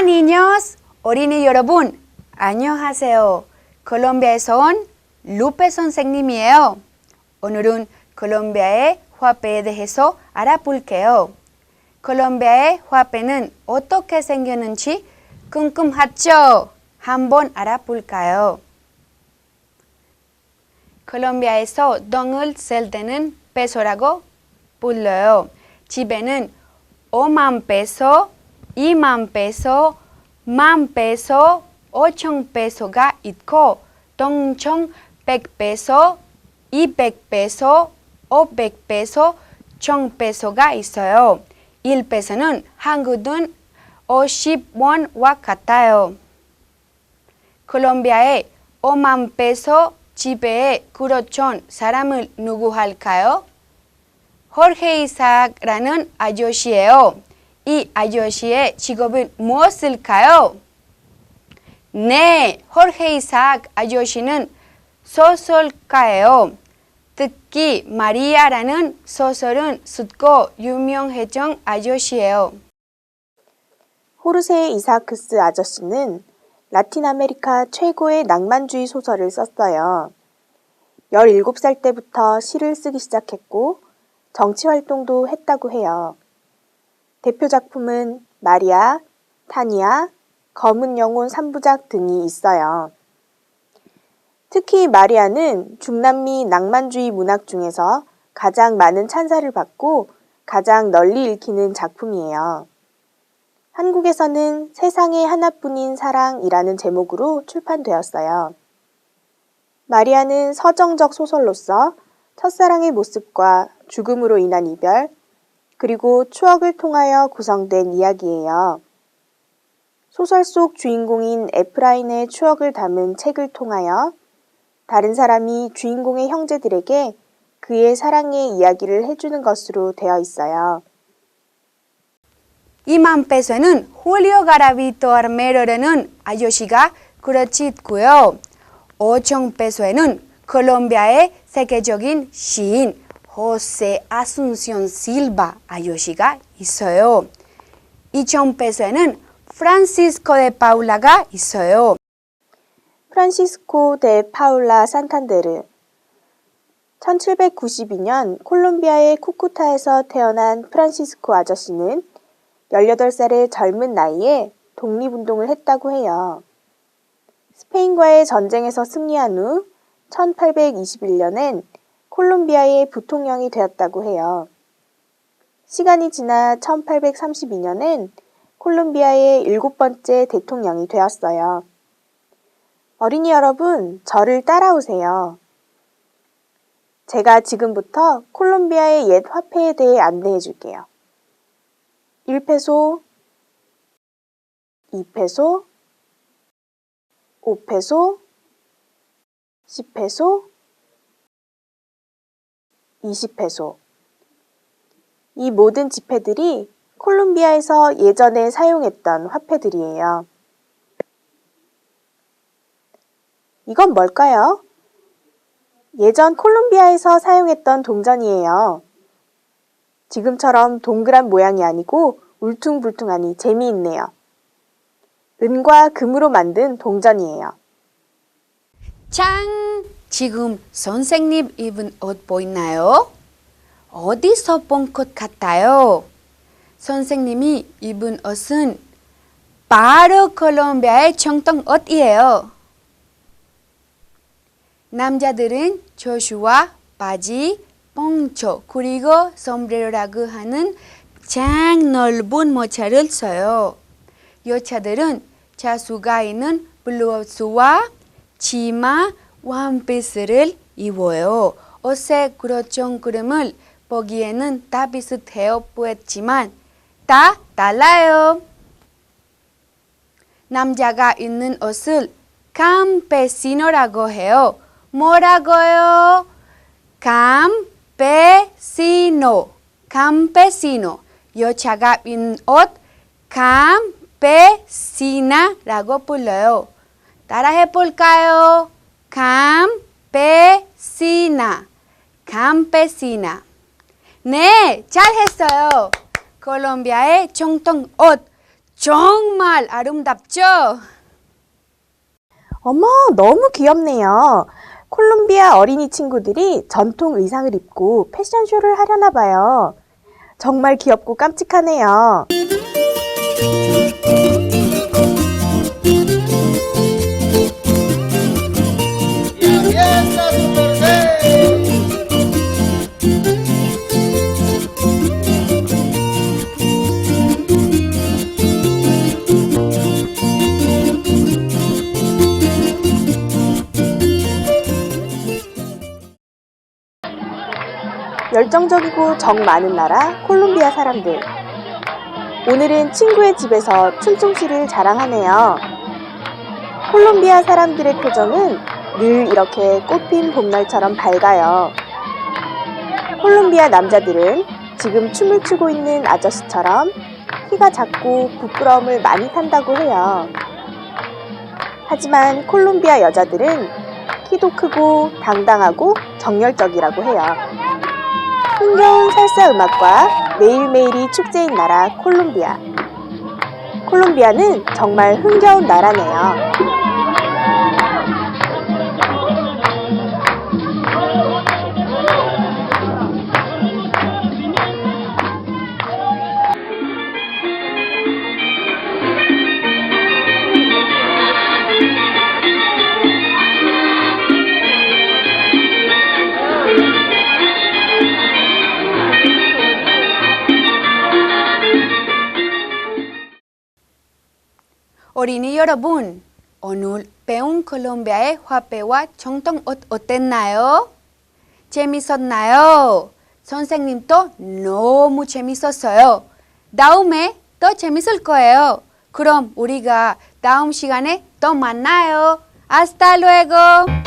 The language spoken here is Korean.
Hola 어린이 여러분, 안녕하세요. 콜롬비아에서 온 루페 선생님이에요. 오늘은 콜롬비아의 화폐에 대해서 알아볼게요. 콜롬비아의 화폐는 어떻게 생겼는지 궁금하죠? 한번 알아볼까요? 콜롬비아에서 돈을 쓸 때는 페소라고 불러요. 집에는 5만 페소, 2만 페소, 만 페소, 5천 페소가 있고 동총 100페소, 200페소, 500페소, 1000페소가 있어요. 1페소는 한국 돈 50원과 같아요. 콜롬비아에 5만 페소 지배에 그렇던 사람을 누구 할까요? 호르헤 이삭라는 아저씨예요. 이 아저씨의 직업은 무엇일까요? 네, 호르헤 이삭 아저씨는 소설가예요. 특히 마리아라는 소설은 쓰고 유명해진 아저씨예요. 호르세 이사크스 아저씨는 라틴 아메리카 최고의 낭만주의 소설을 썼어요. 17살 때부터 시를 쓰기 시작했고 정치 활동도 했다고 해요. 대표 작품은 마리아, 타니아, 검은 영혼 3부작 등이 있어요. 특히 마리아는 중남미 낭만주의 문학 중에서 가장 많은 찬사를 받고 가장 널리 읽히는 작품이에요. 한국에서는 세상에 하나뿐인 사랑이라는 제목으로 출판되었어요. 마리아는 서정적 소설로서 첫사랑의 모습과 죽음으로 인한 이별, 그리고 추억을 통하여 구성된 이야기예요. 소설 속 주인공인 에프라인의 추억을 담은 책을 통하여 다른 사람이 주인공의 형제들에게 그의 사랑의 이야기를 해주는 것으로 되어 있어요. 2만 페소에는 홀리오 가라비토 아르메로라는 아저씨가 그려짓고요. 5천 페소에는 콜롬비아의 세계적인 시인 호세 아순시온 실바 아저씨가 있어요. 2천 페소에는 프란시스코 데 파울라가 있어요. 프란시스코 데 파울라 산탄데르 1792년 콜롬비아의 쿠쿠타에서 태어난 프란시스코 아저씨는 18살의 젊은 나이에 독립운동을 했다고 해요. 스페인과의 전쟁에서 승리한 후 1821년엔 콜롬비아의 부통령이 되었다고 해요. 시간이 지나 1832년엔 콜롬비아의 일곱 번째 대통령이 되었어요. 어린이 여러분, 저를 따라오세요. 제가 지금부터 콜롬비아의 옛 화폐에 대해 안내해 줄게요. 1페소, 2페소, 5페소, 10페소, 20페소. 이 모든 지폐들이 콜롬비아에서 예전에 사용했던 화폐들이에요. 이건 뭘까요? 예전 콜롬비아에서 사용했던 동전이에요. 지금처럼 동그란 모양이 아니고 울퉁불퉁하니 재미있네요. 은과 금으로 만든 동전이에요. 짠! 지금 선생님 입은 옷 보이나요? 어디서 본 것 같아요? 선생님이 입은 옷은 바로 콜롬비아의 정통 옷이에요. 남자들은 조슈아, 바지, 뽕초, 그리고 솜브레로라고 하는 장 넓은 모자를 써요. 여자들은 자수가 있는 블루아우스와 치마, 원피스를 입어요. 옷의 그렇죠 그림을 보기에는 다 비슷해요 보였지만 다 달라요. 남자가 입는 옷을 campesin오라고 해요. 뭐라고요? campesino, campesino. 여자가 입는 옷 campesina라고 불러요. 따라해 볼까요? Campesina, campesina. 네, 잘했어요. 콜롬비아의 정통 옷 정말 아름답죠? 어머, 너무 귀엽네요. 콜롬비아 어린이 친구들이 전통 의상을 입고 패션쇼를 하려나 봐요. 정말 귀엽고 깜찍하네요. 열정적이고 정 많은 나라 콜롬비아 사람들. 오늘은 친구의 집에서 춤송씨를 자랑하네요. 콜롬비아 사람들의 표정은 늘 이렇게 꽃핀 봄날처럼 밝아요. 콜롬비아 남자들은 지금 춤을 추고 있는 아저씨처럼 키가 작고 부끄러움을 많이 탄다고 해요. 하지만 콜롬비아 여자들은 키도 크고 당당하고 정열적이라고 해요. 흥겨운 살사 음악과 매일매일이 축제인 나라 콜롬비아. 콜롬비아는 정말 흥겨운 나라네요. 어린이 여러분, 오늘 배운 콜롬비아의 화폐와 정통 옷 어땠나요? 재밌었나요? 선생님도 너무 재밌었어요. 다음에 또 재밌을 거예요. 그럼 우리가 다음 시간에 또 만나요. Hasta luego.